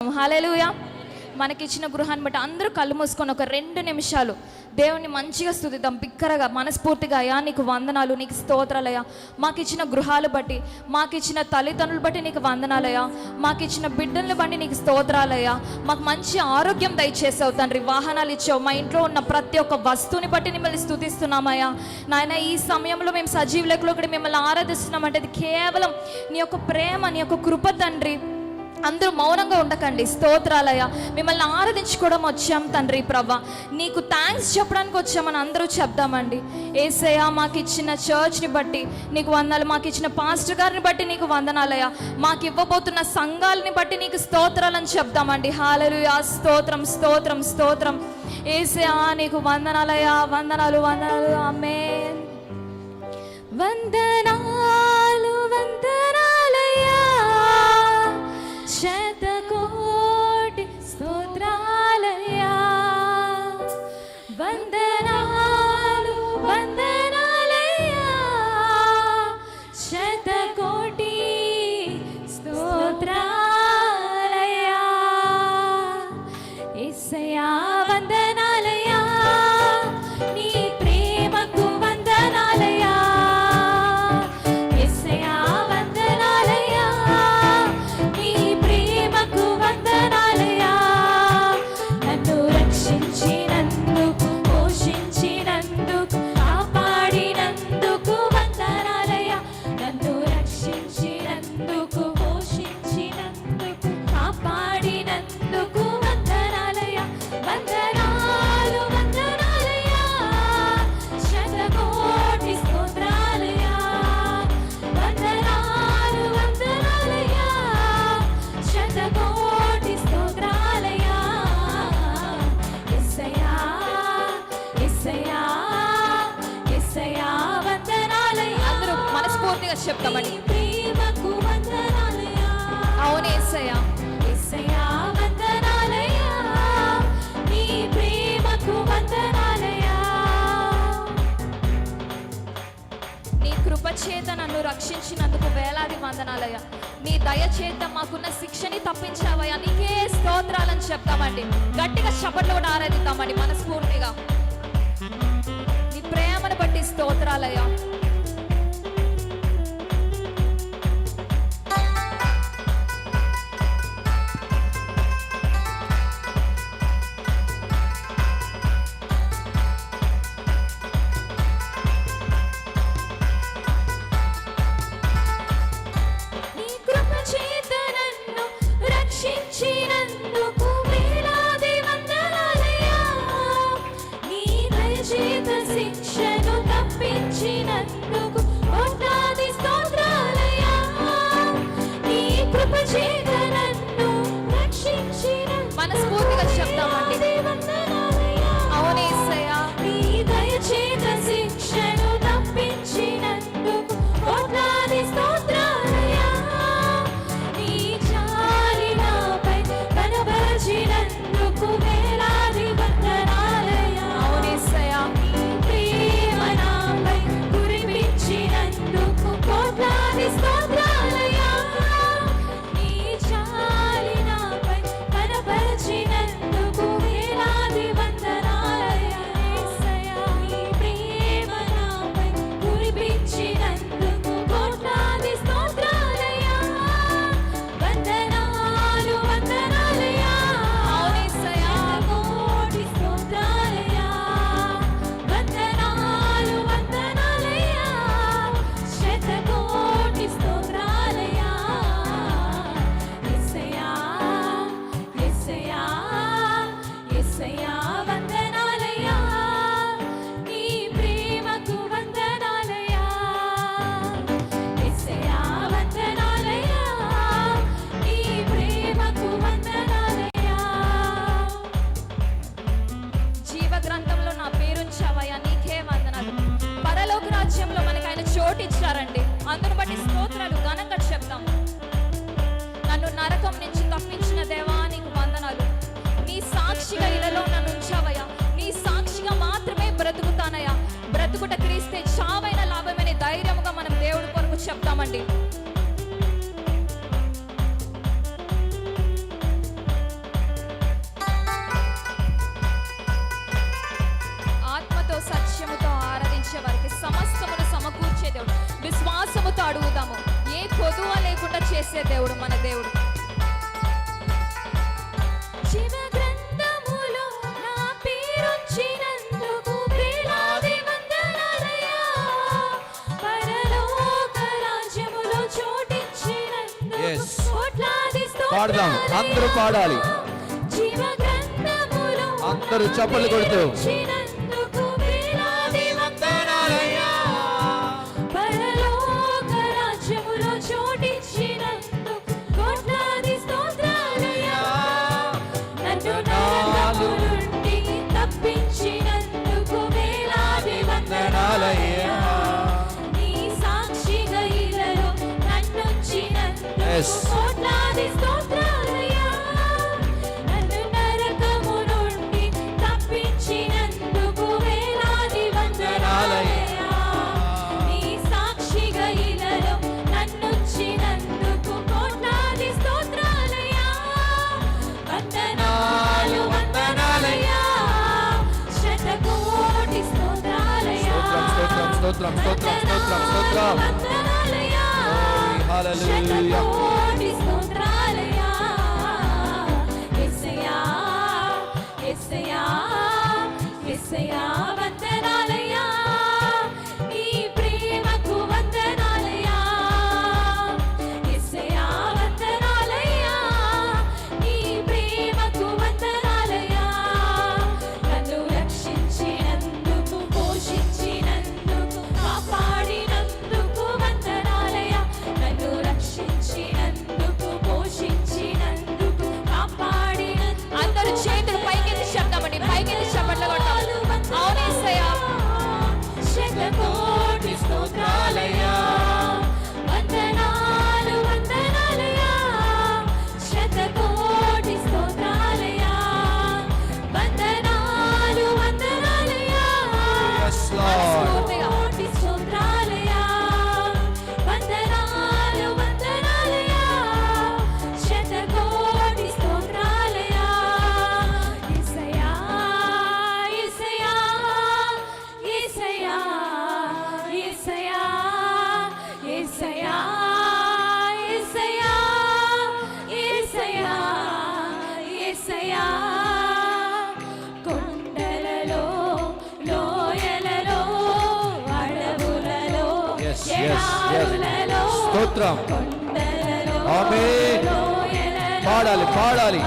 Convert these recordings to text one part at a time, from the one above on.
Hallelujah మనకిచ్చిన గృహాన్ని బట్టి అందరూ కళ్ళు మూసుకొని ఒక రెండు నిమిషాలు దేవుని మంచిగా స్థుతిద్దాం. బిక్కరగా మనస్ఫూర్తిగా అయ్యా నీకు వందనాలు నీకు స్తోత్రాలయ్యా మాకు ఇచ్చిన గృహాలు బట్టి మాకు ఇచ్చిన తల్లిదండ్రులు బట్టి నీకు వందనాలయ్యా మాకు ఇచ్చిన బిడ్డలను బట్టి నీకు స్తోత్రాలయ్యా మాకు మంచి ఆరోగ్యం దయచేసావు తండ్రి. వాహనాలు ఇచ్చావు. మా ఇంట్లో ఉన్న ప్రతి ఒక్క వస్తువుని బట్టి మిమ్మల్ని స్థుతిస్తున్నామయ్యా నాయన ఈ సమయంలో మేము సజీవ లెక్కలో కూడా మిమ్మల్ని ఆరాధిస్తున్నామంటే అది కేవలం నీ యొక్క ప్రేమ నీ యొక్క కృప తండ్రి. అందరూ మౌనంగా ఉండకండి. స్తోత్రాలయ మిమ్మల్ని ఆరాధించుకోవడం వచ్చాం తండ్రి ప్రభ. నీకు థ్యాంక్స్ చెప్పడానికి వచ్చామని అందరూ చెప్దామండి. ఏసయ మాకు ఇచ్చిన చర్చ్ని బట్టి నీకు వందనాలు మాకు ఇచ్చిన పాస్టర్ గారిని బట్టి నీకు వందనాలయ మాకు ఇవ్వబోతున్న సంఘాలని బట్టి నీకు స్తోత్రాలని చెప్దామండి. హాలలుయా స్తోత్రం స్తోత్రం స్తోత్రం. ఏసయా నీకు వందనాలయ వందనాలు వందనాలు. అమ్మే వందనా వేలాది వందనాలయ్యా నీ మాకున్న శిక్షని తప్పించావయ్యా. నీకే స్తోత్రాలని చెప్తామండి. గట్టిగా చప్పట్లు కూడా ఆరాధిద్దామండి. మనస్ఫూర్తిగా. నీ ప్రేమను బట్టి స్తోత్రాలయ్యా. ఇచ్చారండి. అందును బట్టి స్తోత్రాలు ఘనంగా చెప్తాం. నన్ను నరకం నుంచి తప్పించిన దేవా వందనాలు. మీ సాక్షిగా ఇళ్ళలో నన్ను దేవుడు మన దేవుడు. పాడదాం. అందరూ పాడాలి. అందరూ చప్పలు కొడుతూ. స్తోత్రం స్తోత్రం స్తోత్రం స్తోత్రం హాలూయా స్తోత్రం. ఆమె పాడాలి పాడాలి.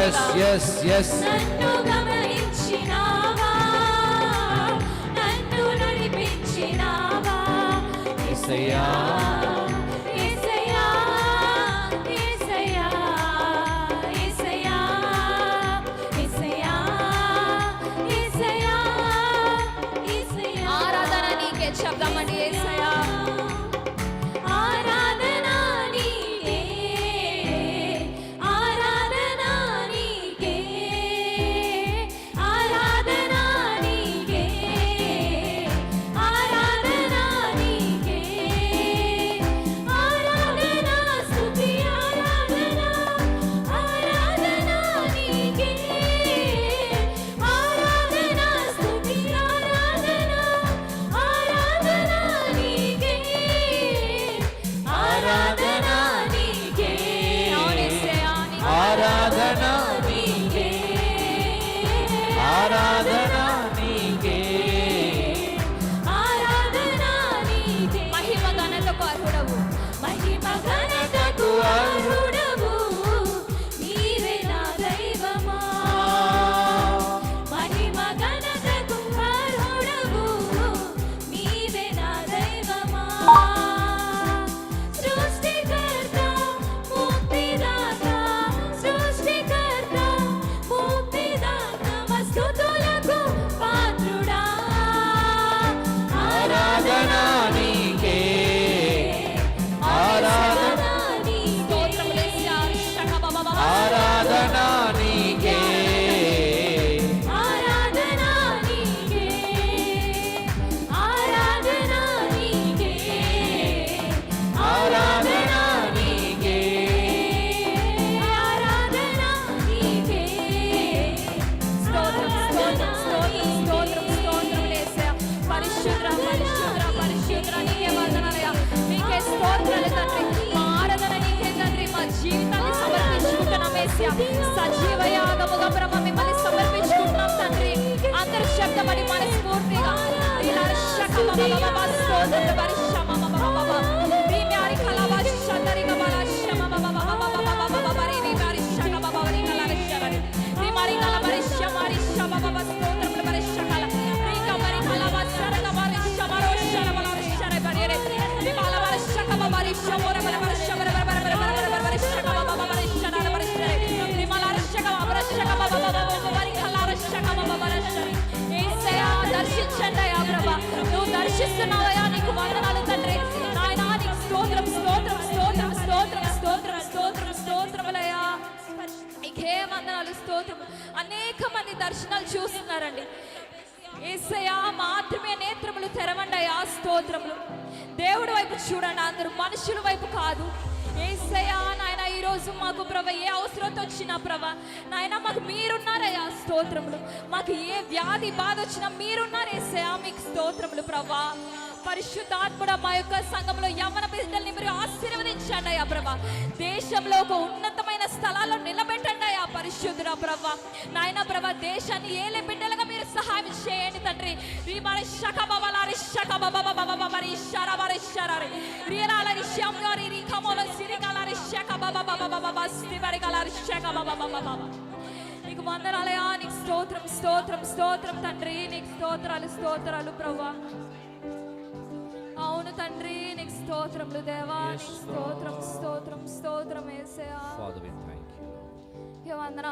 ఎస్ ఎస్ ఎస్ నన్ను నడిపించినావా? సజీవయాగముగా బ్రహ్మ మిమ్మల్ని సమర్పించుకుంటున్నాం తండ్రి అందరి శబ్దమని మనస్ఫూర్తిగా స్తోత్రం పరిశ్రమ మీ మ్యారి కళాభాష అందరిగా మన నువ్వు నీకు వందనాలు తండ్రి నాయనా నీకు స్తోత్రం స్తోత్రం స్తోత్రం స్తోత్రం స్తోత్రం స్తోత్రం స్తోత్రములయ్యా నీకే వందనాలు స్తోత్రం అనేక మంది దర్శనాలు చూస్తున్నారండి ఏసయా మాత్రమే నేత్రములు తెరవండి అయ్యా స్తోత్రములు దేవుడి వైపు చూడండి అందరూ మనుషుల వైపు కాదు ఏసయా ఈరోజు మాకు ప్రభ ఏ అవసరంతో వచ్చినా ప్రభ నాయన మాకు మీరున్నారయ్యా స్తోత్రములు. మాకు ఏ వ్యాధి బాధ వచ్చినా మీరున్నారేసయా మీకు స్తోత్రములు ప్రభా. పరిశుద్ధాత్ముడ మా యొక్క సంఘంలో యవన బిడ్డల్ని మీరు ఆశీర్వదించండి అయ్యా ప్రభా. దేశంలో ఒక ఉన్నతమైన స్థలాల్లో నిలబెట్టండి అయ్యా పరిశుద్ధుడ ప్రభా. నాయన ప్రభా దేశాన్ని ఏలే బిడ్డలుగా మీరు సహాయం చేయండి తండ్రి. రీమారి శక బబలారి శక బబ శరబరి మరి రీలాలరి శంగారి రికమోల సిరికలారి రీ బబబబబబ శ్రీవరి కలారి నీకు వందనాలయా నీకు స్తోత్రం స్తోత్రం స్తోత్రం తండ్రి నీకు స్తోత్రాలు స్తోత్రాలు ప్రభా అవును తండ్రి నీకు స్తోత్రములు దేవా స్తోత్రం స్తోత్రం స్తోత్రం you. వందన